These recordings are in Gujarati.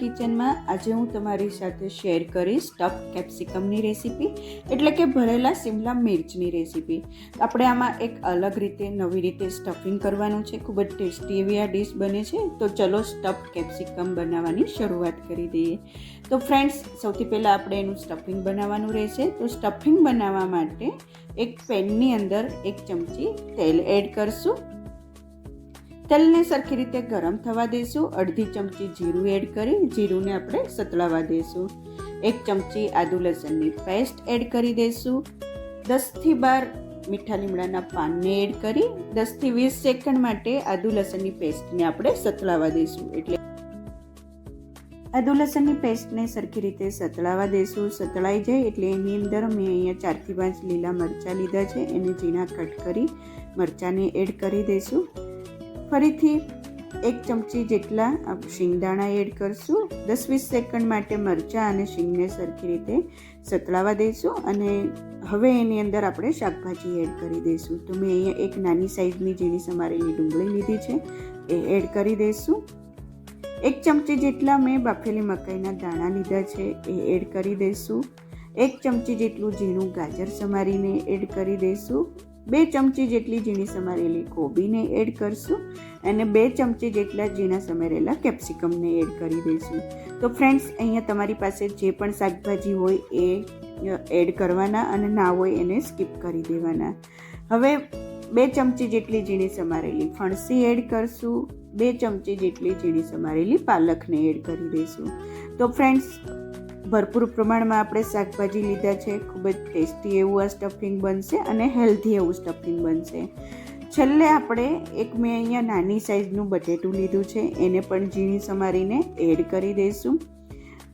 કિચનમાં આજે હું તમારી સાથે શેર કરીશ સ્ટફ કેપ્સિકમની રેસીપી, એટલે કે ભરેલા સિમલા મિર્ચની રેસીપી. આપણે આમાં એક અલગ રીતે નવી રીતે સ્ટફિંગ કરવાનું છે, ખૂબ જ ટેસ્ટી એવી આ ડીશ બને છે. તો ચલો સ્ટફ કેપ્સિકમ બનાવવાની શરૂઆત કરી દઈએ. તો ફ્રેન્ડ્સ સૌથી પહેલાં આપણે એનું સ્ટફિંગ બનાવવાનું રહેશે. તો સ્ટફિંગ બનાવવા માટે એક પેનની અંદર એક ચમચી તેલ એડ કરશું. તેલને સરખી રીતે ગરમ થવા દઈશું અડધી ચમચી જીરું એડ કરી જીરુંને આપણે સતળાવા દઈશું એક ચમચી આદુ લસણની પેસ્ટ એડ કરી દઈશું દસથી બાર મીઠા લીમડાના પાનને એડ કરી દસથી વીસ સેકન્ડ માટે આદુ લસણની પેસ્ટને આપણે સતળાવા દઈશું એટલે આદુ લસણની પેસ્ટને સરખી રીતે સતળાવા દઈશું સતળાઈ જાય એટલે એની અંદર મેં અહીંયા ચારથી પાંચ લીલા મરચાં લીધા છે. એને ઝીણા કટ કરી મરચાંને એડ કરી દઈશું ફરીથી એક ચમચી જેટલા શિંગદાણા એડ કરશું. દસ વીસ સેકન્ડ માટે મરચાં અને શિંગને સરખી રીતે સતળાવા દઈશું અને હવે એની અંદર આપણે શાકભાજી એડ કરી દઈશું. તો મેં અહીંયા એક નાની સાઈઝની ઝીણી સમારેલી ડુંગળી લીધી છે, એ એડ કરી દઈશું. એક ચમચી જેટલા મેં બાફેલી મકાઈના દાણા લીધા છે, એ એડ કરી દઈશું. એક ચમચી જેટલું ઝીણું ગાજર સમારીને એડ કરી દઈશું. બે ચમચી જેટલી ઝીણી સમારેલી કોબીને એડ કરશું અને બે ચમચી જેટલા ઝીણા સમારેલા કેપ્સિકમને એડ કરી દઈશું. તો ફ્રેન્ડ્સ, અહીંયા તમારી પાસે જે પણ શાકભાજી હોય એ એડ કરવાના અને ના હોય એને સ્કીપ કરી દેવાના. હવે બે ચમચી જેટલી ઝીણી સમારેલી ફણસી એડ કરશું, બે ચમચી જેટલી ઝીણી સમારેલી પાલકને એડ કરી દઈશું. તો ફ્રેન્ડ્સ ભરપૂર પ્રમાણમાં આપણે શાકભાજી લીધા છે, ખૂબ જ ટેસ્ટી એવું આ સ્ટફિંગ બનશે અને હેલ્ધી એવું સ્ટફિંગ બનશે. છેલ્લે આપણે એક મેં અહીંયા નાની સાઇઝનું બટેટું લીધું છે, એને પણ ઝીણી સમારીને એડ કરી દઈશું.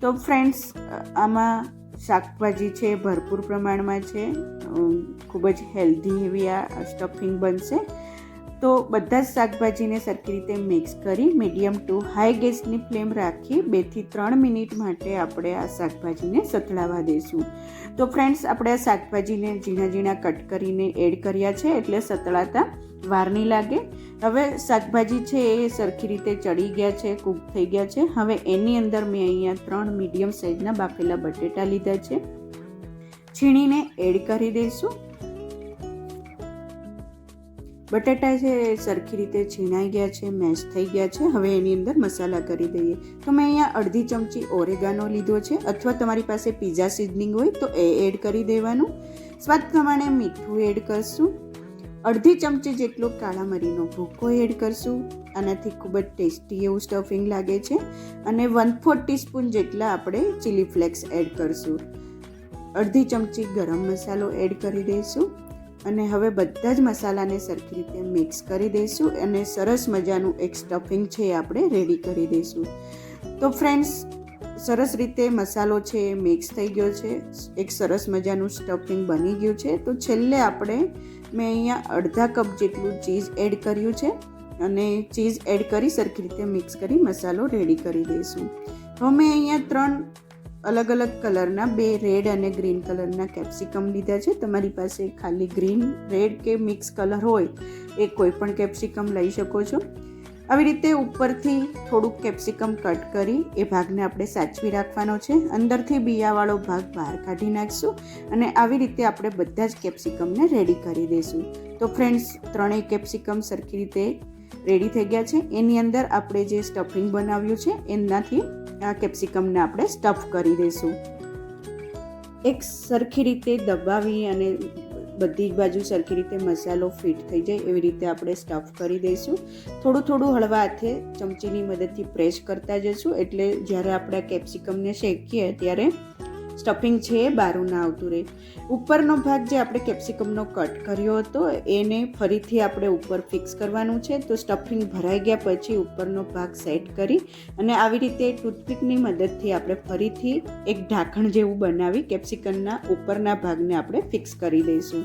તો ફ્રેન્ડ્સ, આમાં શાકભાજી છે, ભરપૂર પ્રમાણમાં છે ખૂબ જ હેલ્ધી એવી આ સ્ટફિંગ બનશે. તો બધા જ શાકભાજીને સરખી રીતે મિક્સ કરી મીડિયમ ટુ હાઈ ગેસની ફ્લેમ રાખી બેથી ત્રણ મિનિટ માટે આપણે આ શાકભાજીને સતળાવા દઈશું. તો ફ્રેન્ડ્સ આપણે આ શાકભાજીને ઝીણા ઝીણા કટ કરીને એડ કર્યા છે એટલે સતળાતા વાર નહીં લાગે. હવે શાકભાજી છે એ સરખી રીતે ચડી ગયા છે કૂક થઈ ગયા છે. હવે એની અંદર મેં અહીંયા ત્રણ મીડિયમ સાઇઝના બાફેલા બટેટા લીધા છે. છીણીને એડ કરી દઈશું. બટાટા છે સરખી રીતે છીણાઈ ગયા છે, મેશ થઈ ગયા છે, હવે એની અંદર મસાલા કરી દઈએ. તો મેં અહીંયા અડધી ચમચી ઓરેગાનો લીધો છે, અથવા તમારી પાસે પીઝા સિઝનિંગ હોય તો એ એડ કરી દેવાનું. સ્વાદ પ્રમાણે મીઠું એડ કરશું. અડધી ચમચી જેટલો કાળા મરીનો ભૂકો એડ કરશું. આનાથી ખૂબ જ ટેસ્ટી એવું સ્ટફિંગ લાગે છે. અને વન ફોર ટીસ્પૂન જેટલા આપણે ચીલી ફ્લેક્સ એડ કરશું. અડધી ચમચી ગરમ મસાલો એડ કરી દઈશું. અને હવે બધા જ મસાલાને સરખી રીતે મિક્સ કરી દઈશું અને સરસ મજાનું એક સ્ટફિંગ છે એ આપણે રેડી કરી દઈશું. તો ફ્રેન્ડ્સ સરસ રીતે મસાલો છે એ મિક્સ થઈ ગયો છે. એક સરસ મજાનું સ્ટફિંગ બની ગયું છે. તો છેલ્લે આપણે મેં અહીંયા અડધા કપ જેટલું ચીઝ એડ કર્યું છે અને ચીઝ એડ કરી સરખી રીતે મિક્સ કરી મસાલો રેડી કરી દઈશું. હવે મેં અહીંયા ત્રણ અલગ અલગ કલરના, બે રેડ અને ગ્રીન કલરના કેપ્સિકમ લીધા છે. તમારી પાસે ખાલી ગ્રીન, રેડ કે મિક્સ કલર હોય, એ કોઈ પણ કેપ્સિકમ લઈ શકો છો. આવી રીતે ઉપરથી થોડુંક કેપ્સિકમ કટ કરી, એ ભાગને આપણે સાચવી રાખવાનો છે. અંદરથી બિયાવાળો ભાગ બહાર કાઢી નાખીશું અને આવી રીતે આપણે બધા જ કેપ્સિકમને રેડી કરી દઈશું. તો ફ્રેન્ડ્સ, ત્રણેય કેપ્સિકમ સરખી રીતે રેડી થઈ ગયા છે. એની અંદર આપણે જે સ્ટફિંગ બનાવ્યું છે, એનાથી આ કેપ્સિકમને આપણે સ્ટફ કરી દઈશું. એક સરખી રીતે દબાવી અને બધી જ બાજુ સરખી રીતે મસાલો ફિટ થઈ જાય એવી રીતે આપણે સ્ટફ કરી દઈશું. થોડું થોડું હળવા હાથે ચમચીની મદદથી પ્રેસ કરતા જશું એટલે જ્યારે આપણે કેપ્સિકમને શેકીએ ત્યારે સ્ટફિંગ છે એ બારું ના આવતું રહે. ઉપરનો ભાગ જે આપણે કેપ્સિકમનો કટ કર્યો હતો, એને ફરીથી આપણે ઉપર ફિક્સ કરવાનું છે. તો સ્ટફિંગ ભરાઈ ગયા પછી ઉપરનો ભાગ સેટ કરી અને આવી રીતે ટૂથપીકની મદદથી આપણે ફરીથી એક ઢાંકણ જેવું બનાવી કેપ્સિકમના ઉપરના ભાગને આપણે ફિક્સ કરી દઈશું.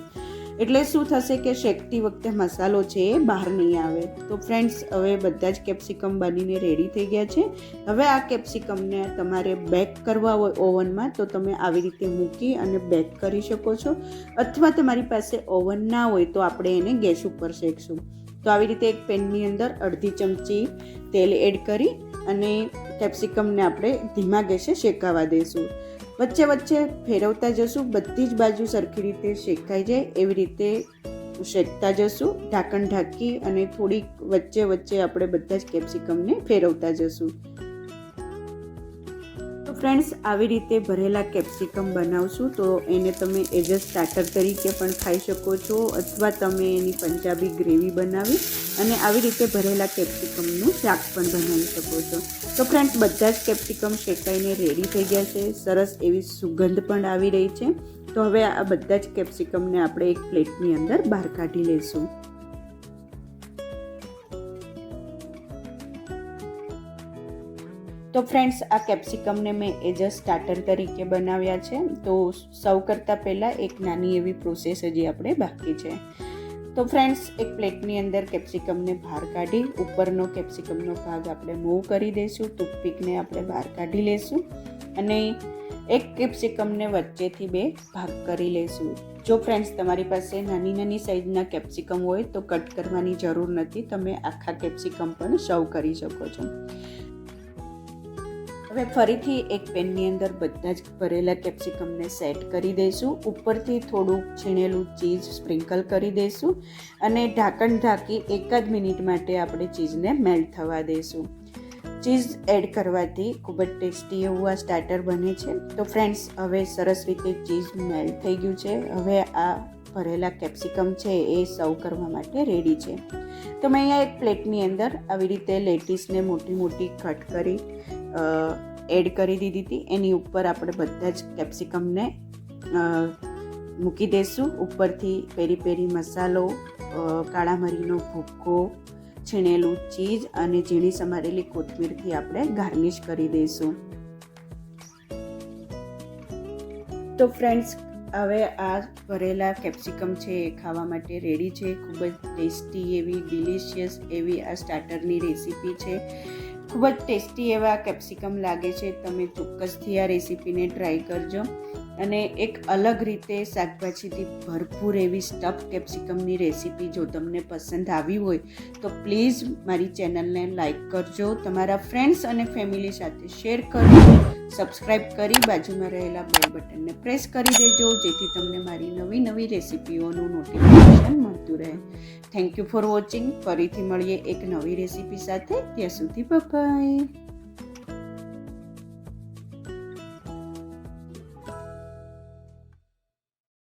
એટલે શું થશે કે શેકતી વખતે મસાલો છે એ બહાર નહીં આવે. તો ફ્રેન્ડ્સ હવે બધા જ કેપ્સિકમ બનીને રેડી થઈ ગયા છે. હવે આ કેપ્સિકમને તમારે બેક કરવા હોય ઓવનમાં તો તમે આવી રીતે મૂકી અને બેક કરી શકો છો. અથવા તમારી પાસે ઓવન ના હોય, તો આપણે એને ગેસ ઉપર શેકશું. તો આવી રીતે એક પેનની અંદર અડધી ચમચી તેલ એડ કરી અને કેપ્સિકમને આપણે ધીમા ગેસે શેકાવા દઈશું. વચ્ચે વચ્ચે ફેરવતા જશું, બધી જ બાજુ સરખી રીતે શેકાઈ જાય, એવી રીતે શેકતા જશું, ઢાંકણ ઢાંકી અને થોડીક વચ્ચે વચ્ચે આપણે બધા જ કેપ્સિકમને ફેરવતા જશું. ફ્રેન્ડ્સ, આવી રીતે ભરેલા કેપ્સિકમ બનાવશું, તો એને તમે એઝ અ સ્ટાર્ટર તરીકે પણ ખાઈ શકો છો, અથવા તમે એની પંજાબી ગ્રેવી બનાવી અને આવી રીતે ભરેલા કેપ્સિકમનું શાક પણ બનાવી શકો છો. તો ફ્રેન્ડ્સ, બધા જ કેપ્સિકમ શેકાઈને રેડી થઈ ગયા છે. સરસ એવી સુગંધ પણ આવી રહી છે. તો હવે આ બધા જ કેપ્સિકમને આપણે એક પ્લેટની અંદર બહાર કાઢી લઈશું. તો ફ્રેન્ડ્સ આ કેપ્સિકમને મેં અ સ્ટાર્ટર તરીકે બનાવ્યા છે. તો સર્વ કરતાં પહેલાં એક નાની એવી પ્રોસેસ હજી આપણે બાકી છે. તો ફ્રેન્ડ્સ એક પ્લેટની અંદર કેપ્સિકમને બહાર કાઢી, ઉપરનો કેપ્સિકમનો ભાગ આપણે મૂવ કરી દઈશું, ટૂથપીકને આપણે બહાર કાઢી લઈશું અને એક કેપ્સિકમને વચ્ચેથી બે ભાગ કરી લઈશું જો ફ્રેન્ડ્સ તમારી પાસે નાની નાની સાઇઝના કેપ્સિકમ હોય તો કટ કરવાની જરૂર નથી, તમે આખા કેપ્સિકમ પણ સર્વ કરી શકો છો. હવે ફરીથી એક પેનની અંદર બધા જ ભરેલા કેપ્સિકમને સેટ કરી દઈશું. ઉપરથી થોડું છીણેલું ચીઝ સ્પ્રિંકલ કરી દઈશું અને ઢાંકણ ઢાંકી એકાદ મિનિટ માટે આપણે ચીઝને મેલ્ટ થવા દઈશું. ચીઝ એડ કરવાથી ખૂબ જ ટેસ્ટી એવું આ સ્ટાર્ટર બને છે. તો ફ્રેન્ડ્સ હવે સરસ રીતે ચીઝ મેલ્ટ થઈ ગયું છે. હવે આ ભરેલા કેપ્સિકમ છે એ સર્વ કરવા માટે રેડી છે. તો મેં અહીંયા એક પ્લેટની અંદર આવી રીતે લેટીસને મોટી મોટી કટ કરી એડ કરી દીધી હતી. એની ઉપર આપણે બધા જ કેપ્સિકમને મૂકી દઈશું ઉપરથી પેરી પેરી મસાલો કાળા મરીનો ભૂક્કો છીણેલું ચીઝ અને ઝીણી સમારેલી કોથમીરથી આપણે ગાર્નિશ કરી દઈશું તો ફ્રેન્ડ્સ હવે આ ભરેલા કેપ્સિકમ છે એ ખાવા માટે રેડી છે. ખૂબ જ ટેસ્ટી એવી ડિલિશિયસ એવી આ સ્ટાર્ટરની રેસીપી છે. ખૂબ જ ટેસ્ટી એવા કેપ્સિકમ લાગે છે. તમે ચોક્કસથી આ રેસીપીને ટ્રાય કરજો. અને એક અલગ રીતે શાકભાજીથી ભરપૂર એવી સ્ટફ કેપ્સિકમની રેસીપી જો તમને પસંદ આવી હોય, તો પ્લીઝ મારી ચેનલને લાઈક કરજો, તમારા ફ્રેન્ડ્સ અને ફેમિલી સાથે શેર કરજો સબસ્ક્રાઈબ કરી બાજુમાં રહેલા બેલ બટનને પ્રેસ કરી દેજો, જેથી તમને મારી નવી નવી રેસીપીઓનું નોટિફિકેશન મળતું રહે. થેન્ક યુ ફોર વોચિંગ ફરીથી મળીએ એક નવી રેસીપી સાથે. ત્યાં સુધી બાય